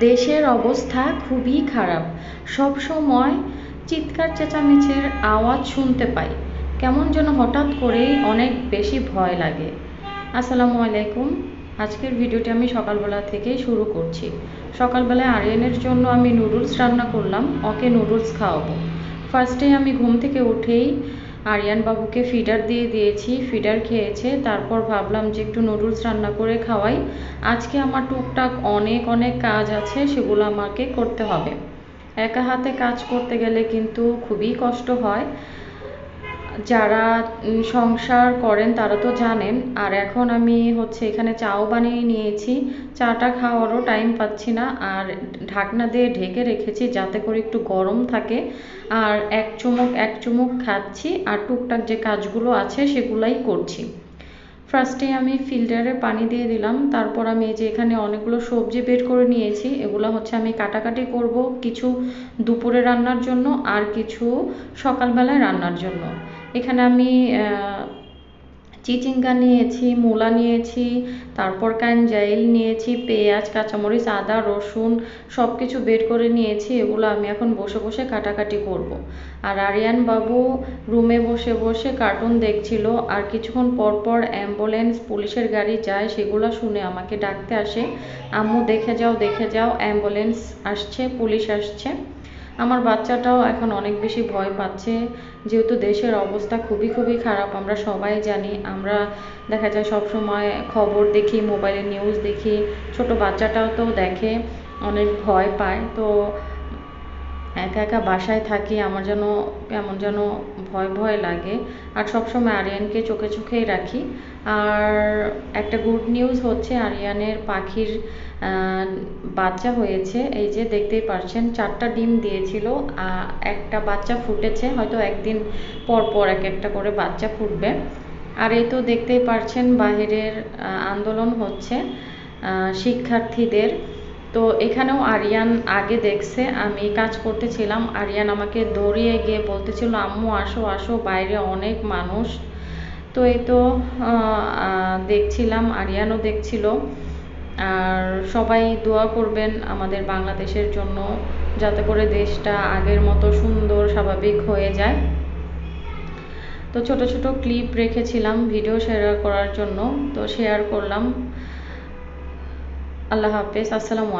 দেশের অবস্থা খুবই খারাপ। সব সময় চিৎকার, চেঁচামেচির আওয়াজ শুনতে পাই। কেমন যেন হঠাৎ করেই অনেক বেশি ভয় লাগে। আসসালামু আলাইকুম। আজকের ভিডিওটি আমি সকালবেলা থেকেই শুরু করছি। সকালবেলায় আরিয়ানের জন্য আমি নুডলস রান্না করলাম। ওকে নুডলস খাওয়াবো। ফার্স্টে আমি ঘুম থেকে উঠেই আরিয়ান বাবুকে ফিডার দিয়ে দিয়েছি ফিডার খেয়েছে, তারপর ভাবলাম যে একটু নুডলস রান্না করে খাওয়াই। আজকে আমার টুকটাক অনেক অনেক কাজ আছে, সেগুলো আমাকে করতে হবে। একা হাতে কাজ করতে গেলে কিন্তু খুবই কষ্ট হয়। যারা সংসার করেন তারা তো জানেন। আর এখন আমি হচ্ছে এখানে চাও বানিয়ে নিয়েছি। চাটা খাওয়ারও টাইম পাচ্ছি না। আর ঢাকনা দিয়ে ঢেকে রেখেছি যাতে করে একটু গরম থাকে। আর এক চুমুক এক চুমুক খাচ্ছি। আর টুকটাক যে কাজগুলো আছে সেগুলাই করছি। ফার্স্টে আমি ফিল্টারে পানি দিয়ে দিলাম। তারপর আমি এই যে এখানে অনেকগুলো সবজি বের করে নিয়েছি। এগুলো হচ্ছে আমি কাটাকাটি করব কিছু দুপুরে রান্নার জন্য আর কিছু সকালবেলায় রান্নার জন্য। এখানে আমি চিচিঙ্গা নিয়েছি, মূলা নিয়েছি, তারপর কাঞ্জাইল নিয়েছি, পেঁয়াজ, কাঁচামরিচ, আদা, রসুন সব কিছু বের করে নিয়েছি, এগুলো আমি এখন বসে বসে কাটাকাটি করব। আর আরিয়ান বাবু রুমে বসে বসে কার্টুন দেখছিল, আর কিছুক্ষণ পর পর অ্যাম্বুলেন্স, পুলিশের গাড়ি যায়, সেগুলো শুনে আমাকে ডাকতে আসে, আম্মু, দেখে যাও দেখে যাও, অ্যাম্বুলেন্স আসছে, পুলিশ আসছে আমার বাচ্চাটাও এখন অনেক বেশি ভয় পাচ্ছে। যেহেতু দেশের অবস্থা খুবই খুবই খারাপ, আমরা সবাই জানি। আমরা দেখা যায় সব সময় খবর দেখি, মোবাইলে নিউজ দেখি। ছোট বাচ্চাটাও তো দেখে অনেক ভয় পায়। তো একা একা বাসায় থাকি, আমার যেন কেমন যেন ভয় ভয় লাগে। আর সবসময় আরিয়ানকে চোখে চোখেই রাখি। আর একটা গুড নিউজ হচ্ছে, আরিয়ানের পাখির বাচ্চা হয়েছে। এই যে দেখতেই পারছেন, চারটা ডিম দিয়েছিল একটা বাচ্চা ফুটেছে। হয়তো একদিন পর পর এক একটা করে বাচ্চা ফুটবে। আর এই তো দেখতেই পারছেন, বাহিরের আন্দোলন হচ্ছে শিক্ষার্থীদের। তো এখানেও আরিয়ান আগে দেখছে, আমি কাজ করতেছিলাম। আরিয়ান আমাকে দৌড়িয়ে গিয়ে বলতেছিল, আম্মু, আসো আসো, বাইরে অনেক মানুষ। তো এই তো দেখছিলাম, আরিয়ানও দেখছিল। আর সবাই দোয়া করবেন আমাদের বাংলাদেশের জন্য, যাতে করে দেশটা আগের মতো সুন্দর, স্বাভাবিক হয়ে যায়। তো ছোট ছোট ক্লিপ রেখেছিলাম ভিডিও শেয়ার করার জন্য, তো শেয়ার করলাম। আল্লাহ হাফেজ, আসসালামু